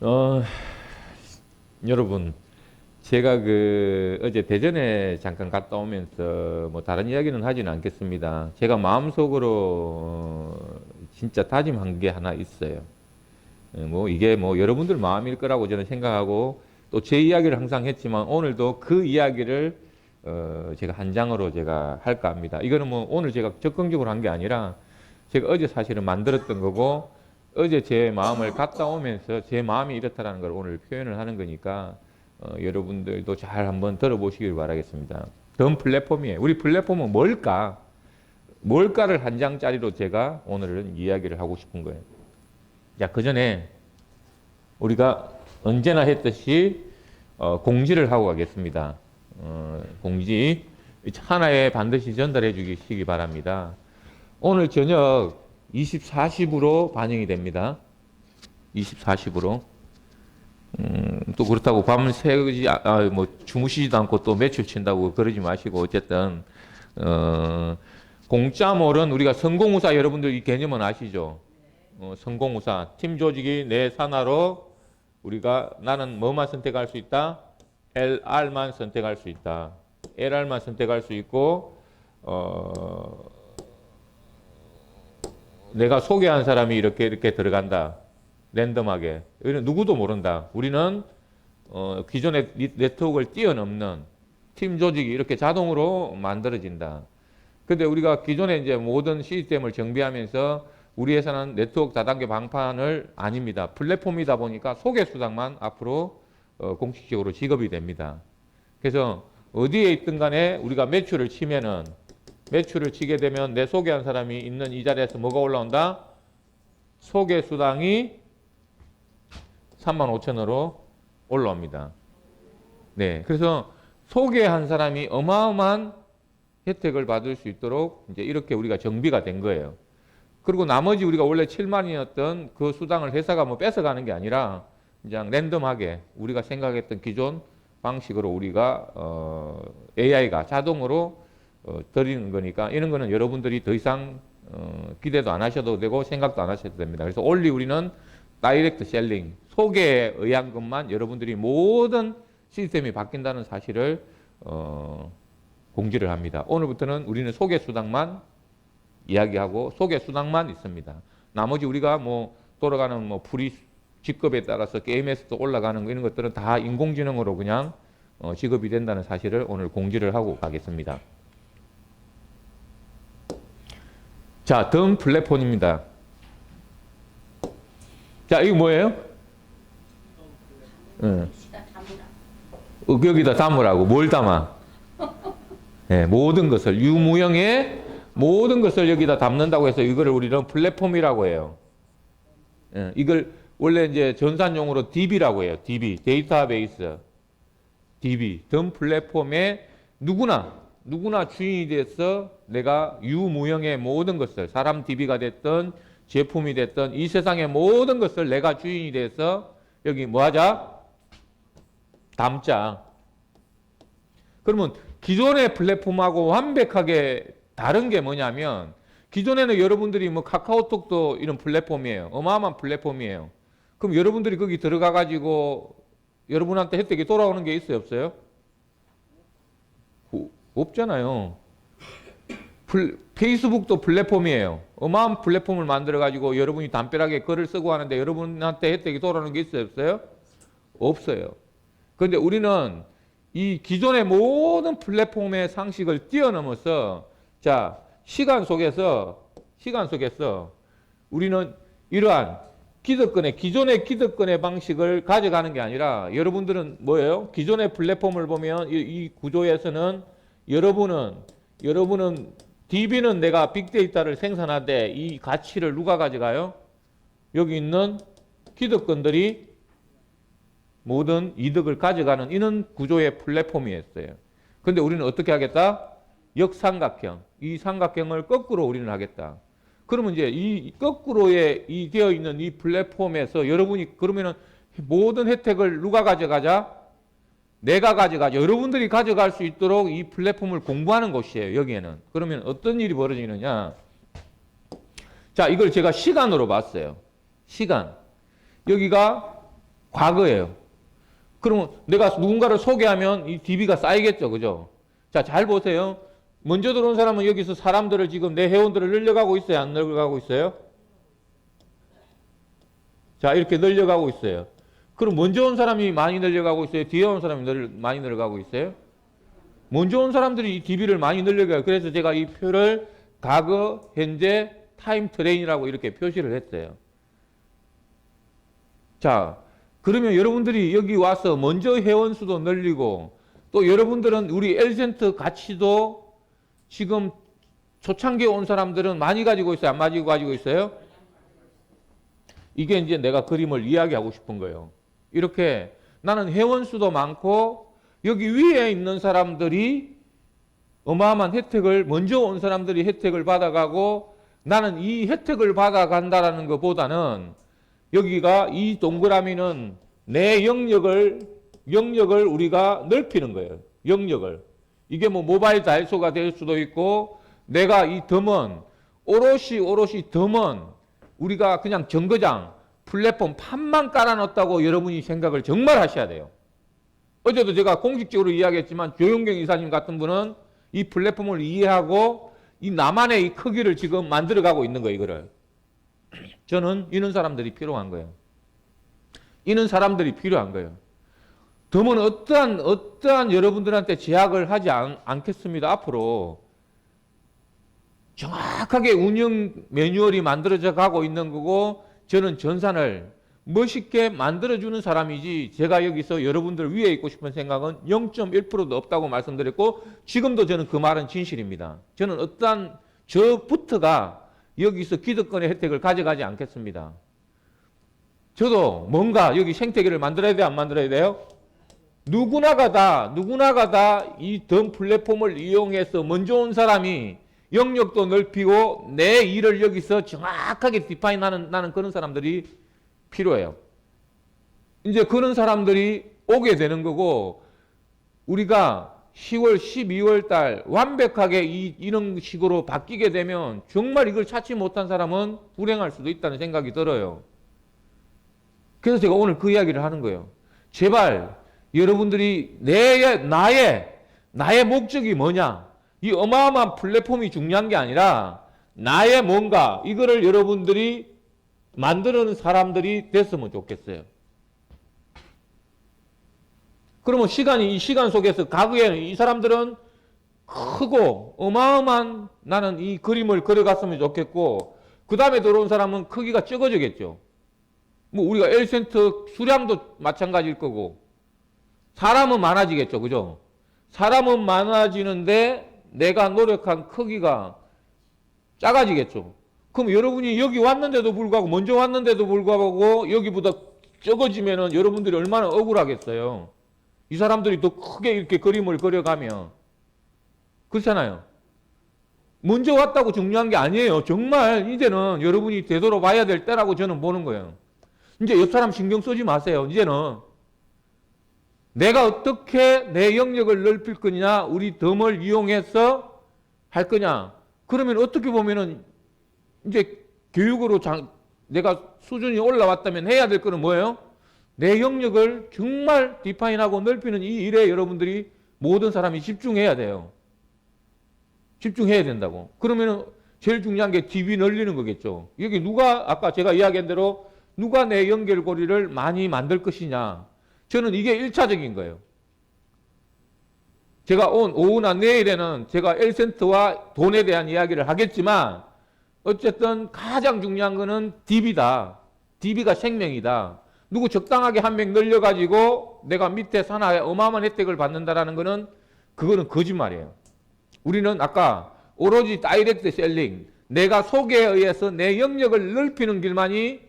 어, 여러분, 제가 그 어제 대전에 잠깐 갔다 오면서 뭐 다른 이야기는 하지는 않겠습니다. 제가 마음속으로 어, 진짜 다짐한 게 하나 있어요. 예, 뭐 이게 뭐 여러분들 마음일 거라고 저는 생각하고 또 제 이야기를 항상 했지만 오늘도 그 이야기를 어, 제가 한 장으로 제가 할까 합니다. 이거는 뭐 오늘 제가 적극적으로 한 게 아니라 제가 어제 사실은 만들었던 거고 어제 제 마음을 갔다 오면서 제 마음이 이렇다라는 걸 오늘 표현을 하는 거니까 어, 여러분들도 잘 한번 들어보시길 바라겠습니다. 전 플랫폼이에요. 우리 플랫폼은 뭘까? 뭘까를 한 장짜리로 제가 오늘은 이야기를 하고 싶은 거예요. 자, 그 전에 우리가 언제나 했듯이 어, 공지를 하고 가겠습니다. 어, 공지 하나에 반드시 전달해 주시기 바랍니다. 오늘 저녁 24시부로 반영이 됩니다. 24시부로. 음, 또 그렇다고 밤을 새지, 아, 아, 뭐, 주무시지도 않고 또 매출 친다고 그러지 마시고, 어쨌든, 어, 공짜몰은 우리가 성공우사 여러분들 이 개념은 아시죠? 어, 성공우사. 팀 조직이 내 산하로 우리가 나는 뭐만 선택할 수 있다? LR만 선택할 수 있다. LR만 선택할 수 있고, 어, 내가 소개한 사람이 이렇게 이렇게 들어간다. 랜덤하게. 누구도 모른다. 우리는 어, 기존의 니- 네트워크를 뛰어넘는 팀 조직이 이렇게 자동으로 만들어진다. 근데 우리가 기존에 이제 모든 시스템을 정비하면서 우리 회사는 네트워크 다단계 방판을 아닙니다. 플랫폼이다 보니까 소개 수당만 앞으로 어, 공식적으로 지급이 됩니다. 그래서 어디에 있든 간에 우리가 매출을 치면은 매출을 치게 되면 내 소개한 사람이 있는 이 자리에서 뭐가 올라온다? 소개 수당이 3만 5천으로 올라옵니다. 네. 그래서 소개한 사람이 어마어마한 혜택을 받을 수 있도록 이제 이렇게 우리가 정비가 된 거예요. 그리고 나머지 우리가 원래 7만이었던 그 수당을 회사가 뭐 뺏어가는 게 아니라 그냥 랜덤하게 우리가 생각했던 기존 방식으로 우리가 어, AI가 자동으로 어, 드리는 거니까 이런 거는 여러분들이 더 이상 어, 기대도 안 하셔도 되고 생각도 안 하셔도 됩니다. 그래서 올리 우리는 다이렉트 셀링 소개에 의한 것만 여러분들이 모든 시스템이 바뀐다는 사실을 어, 공지를 합니다. 오늘부터는 우리는 소개 수당만 이야기하고 소개 수당만 있습니다. 나머지 우리가 뭐 돌아가는 뭐 프리 직급에 따라서 게임에서도 올라가는 거 이런 것들은 다 인공지능으로 그냥 어, 지급이 된다는 사실을 오늘 공지를 하고 가겠습니다. 자, 다음 플랫폼입니다. 자, 이거 뭐예요? 응. 어, 여기다 담으라고. 뭘 담아? 예, 모든 것을 유무형의 모든 것을 여기다 담는다고 해서 이거를 우리는 플랫폼이라고 해요. 예, 이걸 원래 이제 전산용어로 DB라고 해요. DB, 데이터베이스. DB, 등 플랫폼에 누구나 누구나 주인이 돼서 내가 유무형의 모든 것을 사람 DB가 됐든 제품이 됐든 이 세상의 모든 것을 내가 주인이 돼서 여기 뭐 하자? 담자. 그러면 기존의 플랫폼하고 완벽하게 다른 게 뭐냐면 기존에는 여러분들이 뭐 카카오톡도 이런 플랫폼이에요. 어마어마한 플랫폼이에요. 그럼 여러분들이 거기 들어가 가지고 여러분한테 혜택이 돌아오는 게 있어요, 없어요? 오- 없잖아요. 플- 페이스북도 플랫폼이에요. 어마어마한 플랫폼을 만들어 가지고 여러분이 담벼락에 글을 쓰고 하는데 여러분한테 혜택이 돌아오는 게 있어요, 없어요? 없어요. 그런데 우리는 이 기존의 모든 플랫폼의 상식을 뛰어넘어서 자 시간 속에서 시간 속에서 우리는 이러한 기득권의 기존의 기득권의 방식을 가져가는 게 아니라 여러분들은 뭐예요? 기존의 플랫폼을 보면 이, 이 구조에서는 여러분은 여러분은 DB는 내가 빅데이터를 생산하되 이 가치를 누가 가져가요? 여기 있는 기득권들이 모든 이득을 가져가는 이런 구조의 플랫폼이었어요. 근데 우리는 어떻게 하겠다? 역삼각형. 이 삼각형을 거꾸로 우리는 하겠다. 그러면 이제 이 거꾸로에 이 되어 있는 이 플랫폼에서 여러분이 그러면은 모든 혜택을 누가 가져가자? 내가 가져가자. 여러분들이 가져갈 수 있도록 이 플랫폼을 공부하는 곳이에요. 여기에는. 그러면 어떤 일이 벌어지느냐? 자, 이걸 제가 시간으로 봤어요. 시간. 여기가 과거예요. 그러면 내가 누군가를 소개하면 이 DB가 쌓이겠죠. 그죠? 자, 잘 보세요. 먼저 들어온 사람은 여기서 사람들을 지금 내 회원들을 늘려가고 있어요? 안 늘려가고 있어요? 자, 이렇게 늘려가고 있어요. 그럼 먼저 온 사람이 많이 늘려가고 있어요? 뒤에 온 사람이 늘, 많이 늘어가고 있어요? 먼저 온 사람들이 이 DB를 많이 늘려가요. 그래서 제가 이 표를 과거, 현재, 타임 트레인이라고 이렇게 표시를 했어요. 자, 그러면 여러분들이 여기 와서 먼저 회원 수도 늘리고 또 여러분들은 우리 엘센트 가치도 지금 초창기에 온 사람들은 많이 가지고 있어요? 안 가지고 가지고 있어요? 이게 이제 내가 그림을 이야기하고 싶은 거예요. 이렇게 나는 회원 수도 많고 여기 위에 있는 사람들이 어마어마한 혜택을 먼저 온 사람들이 혜택을 받아가고 나는 이 혜택을 받아간다라는 것보다는 여기가 이 동그라미는 내 영역을 영역을 우리가 넓히는 거예요. 영역을 이게 뭐 모바일 다이소가 될 수도 있고 내가 이 덤은 오롯이 오롯이 덤은 우리가 그냥 정거장 플랫폼 판만 깔아놨다고 여러분이 생각을 정말 하셔야 돼요. 어제도 제가 공식적으로 이야기했지만 조용경 이사님 같은 분은 이 플랫폼을 이해하고 이 나만의 이 크기를 지금 만들어가고 있는 거예요, 이거를. 저는 이런 사람들이 필요한 거예요. 이런 사람들이 필요한 거예요. 덤은 어떠한, 어떠한 여러분들한테 제약을 하지 않, 않겠습니다, 앞으로. 정확하게 운영 매뉴얼이 만들어져 가고 있는 거고, 저는 전산을 멋있게 만들어주는 사람이지, 제가 여기서 여러분들 위에 있고 싶은 생각은 0.1%도 없다고 말씀드렸고, 지금도 저는 그 말은 진실입니다. 저는 어떠한 저부터가 여기서 기득권의 혜택을 가져가지 않겠습니다. 저도 뭔가 여기 생태계를 만들어야 돼요? 안 만들어야 돼요? 누구나가 다, 누구나가 다 이 덤 플랫폼을 이용해서 먼저 온 사람이 영역도 넓히고 내 일을 여기서 정확하게 디파인 하는 나는 그런 사람들이 필요해요. 이제 그런 사람들이 오게 되는 거고 우리가 10월, 12월 달 완벽하게 이, 이런 식으로 바뀌게 되면 정말 이걸 찾지 못한 사람은 불행할 수도 있다는 생각이 들어요. 그래서 제가 오늘 그 이야기를 하는 거예요. 제발 여러분들이 내, 나의, 나의 목적이 뭐냐? 이 어마어마한 플랫폼이 중요한 게 아니라 나의 뭔가 이거를 여러분들이 만드는 사람들이 됐으면 좋겠어요. 그러면 시간이 이 시간 속에서 과거에는 이 사람들은 크고 어마어마한 나는 이 그림을 그려갔으면 좋겠고 그 다음에 들어온 사람은 크기가 적어지겠죠. 뭐 우리가 1센트 수량도 마찬가지일 거고 사람은 많아지겠죠. 그죠? 사람은 많아지는데 내가 노력한 크기가 작아지겠죠. 그럼 여러분이 여기 왔는데도 불구하고 먼저 왔는데도 불구하고 여기보다 적어지면은 여러분들이 얼마나 억울하겠어요. 이 사람들이 더 크게 이렇게 그림을 그려가면 그렇잖아요. 먼저 왔다고 중요한 게 아니에요. 정말 이제는 여러분이 되돌아봐야 될 때라고 저는 보는 거예요. 이제 옆 사람 신경 쓰지 마세요. 이제는 내가 어떻게 내 영역을 넓힐 거냐, 우리 덤을 이용해서 할 거냐. 그러면 어떻게 보면은 이제 교육으로 장, 내가 수준이 올라왔다면 해야 될 거는 뭐예요? 내 영역을 정말 디파인하고 넓히는 이 일에 여러분들이 모든 사람이 집중해야 돼요. 집중해야 된다고. 그러면 제일 중요한 게 TV 늘리는 거겠죠. 여기 누가 아까 제가 이야기한 대로 누가 내 연결고리를 많이 만들 것이냐. 저는 이게 1차적인 거예요. 제가 온 오후나 내일에는 제가 1센트와 돈에 대한 이야기를 하겠지만 어쨌든 가장 중요한 거는 DB다. DB가 생명이다. 누구 적당하게 한 명 늘려가지고 내가 밑에 산하에 어마어마한 혜택을 받는다라는 거는 그거는 거짓말이에요. 우리는 아까 오로지 다이렉트 셀링, 내가 소개에 의해서 내 영역을 넓히는 길만이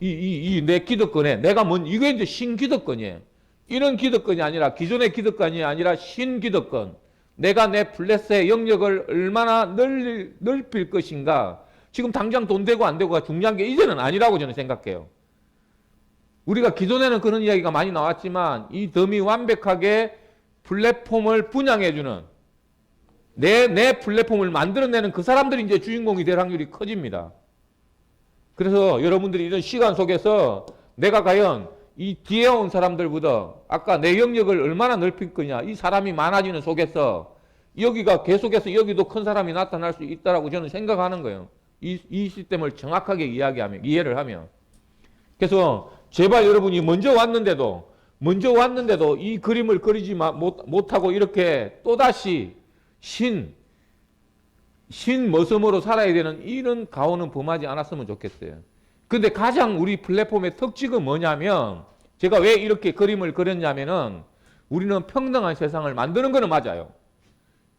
이, 이, 이 내 기득권에 내가 뭔, 이게 이제 신기득권이에요. 이런 기득권이 아니라 기존의 기득권이 아니라 신기득권. 내가 내 플랫의 영역을 얼마나 넓, 넓힐 것인가. 지금 당장 돈 되고 안 되고가 중요한 게 이제는 아니라고 저는 생각해요. 우리가 기존에는 그런 이야기가 많이 나왔지만 이 덤이 완벽하게 플랫폼을 분양해주는 내, 내 플랫폼을 만들어내는 그 사람들이 이제 주인공이 될 확률이 커집니다. 그래서 여러분들이 이런 시간 속에서 내가 과연 이 뒤에 온 사람들보다 아까 내 영역을 얼마나 넓힐 거냐. 이 사람이 많아지는 속에서 여기가 계속해서 여기도 큰 사람이 나타날 수 있다라고 저는 생각하는 거예요. 이, 이 시스템을 정확하게 이야기하면, 이해를 하면. 그래서 제발 여러분이 먼저 왔는데도, 먼저 왔는데도 이 그림을 그리지 마- 못, 못하고 이렇게 또다시 신, 신 모섬으로 살아야 되는 이런 가오는 범하지 않았으면 좋겠어요. 근데 가장 우리 플랫폼의 특징은 뭐냐면 제가 왜 이렇게 그림을 그렸냐면은 우리는 평등한 세상을 만드는 거는 맞아요.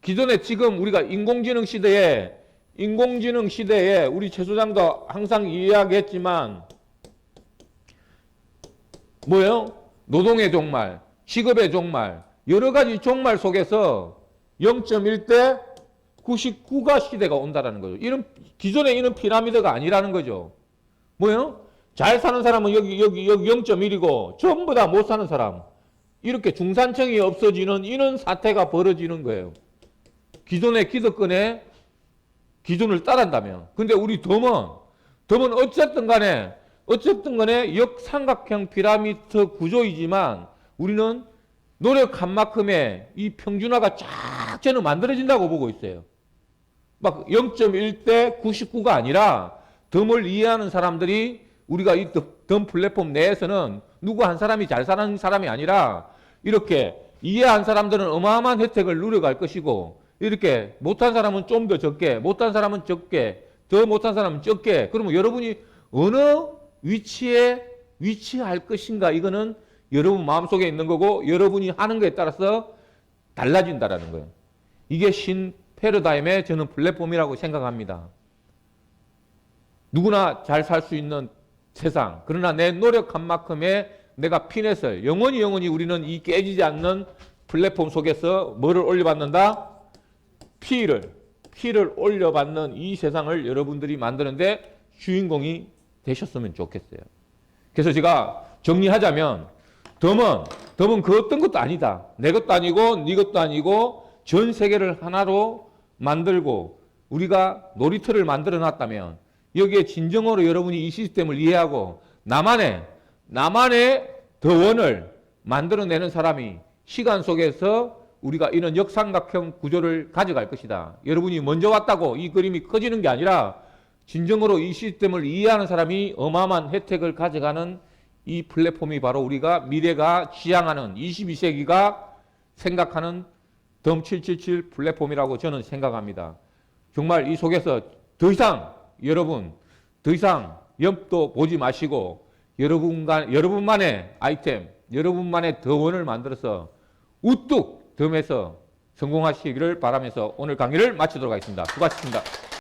기존에 지금 우리가 인공지능 시대에 인공지능 시대에 우리 최 소장도 항상 이야기했지만 뭐예요? 노동의 종말, 직업의 종말, 여러 가지 종말 속에서 0.1대 99가 시대가 온다라는 거죠. 이런 기존에 이런 피라미드가 아니라는 거죠. 뭐예요? 잘 사는 사람은 여기 여기 여기 0.1이고 전부 다 못 사는 사람. 이렇게 중산층이 없어지는 이런 사태가 벌어지는 거예요. 기존의 기득권의 기준을 따른다면. 근데 우리 덤은 덤은 어쨌든 간에 어쨌든 간에 역삼각형 피라미드 구조이지만 우리는 노력한 만큼의 이 평준화가 쫙 저는 만들어진다고 보고 있어요. 막 0.1대 99가 아니라 덤을 이해하는 사람들이 우리가 이 덤 플랫폼 내에서는 누구 한 사람이 잘 사는 사람이 아니라 이렇게 이해한 사람들은 어마어마한 혜택을 누려갈 것이고 이렇게 못한 사람은 좀 더 적게 못한 사람은 적게 더 못한 사람은 적게 그러면 여러분이 어느 위치에 위치할 것인가 이거는 여러분 마음속에 있는 거고 여러분이 하는 거에 따라서 달라진다라는 거예요. 이게 신 패러다임의 저는 플랫폼이라고 생각합니다. 누구나 잘 살 수 있는 세상. 그러나 내 노력한 만큼의 내가 피넷을 영원히 영원히 우리는 이 깨지지 않는 플랫폼 속에서 뭐를 올려받는다? 피를 피를 올려받는 이 세상을 여러분들이 만드는데 주인공이 되셨으면 좋겠어요. 그래서 제가 정리하자면 덤은 덤은 그 어떤 것도 아니다. 내 것도 아니고 네 것도 아니고 전 세계를 하나로 만들고 우리가 놀이터를 만들어 놨다면 여기에 진정으로 여러분이 이 시스템을 이해하고 나만의 나만의 더원을 만들어내는 사람이 시간 속에서 우리가 이런 역삼각형 구조를 가져갈 것이다. 여러분이 먼저 왔다고 이 그림이 커지는 게 아니라 진정으로 이 시스템을 이해하는 사람이 어마어마한 혜택을 가져가는 이 플랫폼이 바로 우리가 미래가 지향하는 22세기가 생각하는 덤777 플랫폼이라고 저는 생각합니다. 정말 이 속에서 더 이상 여러분 더 이상 염도 보지 마시고 여러분간 여러분만의 아이템, 여러분만의 더원을 만들어서 우뚝 덤에서 성공하시기를 바라면서 오늘 강의를 마치도록 하겠습니다. 수고하셨습니다.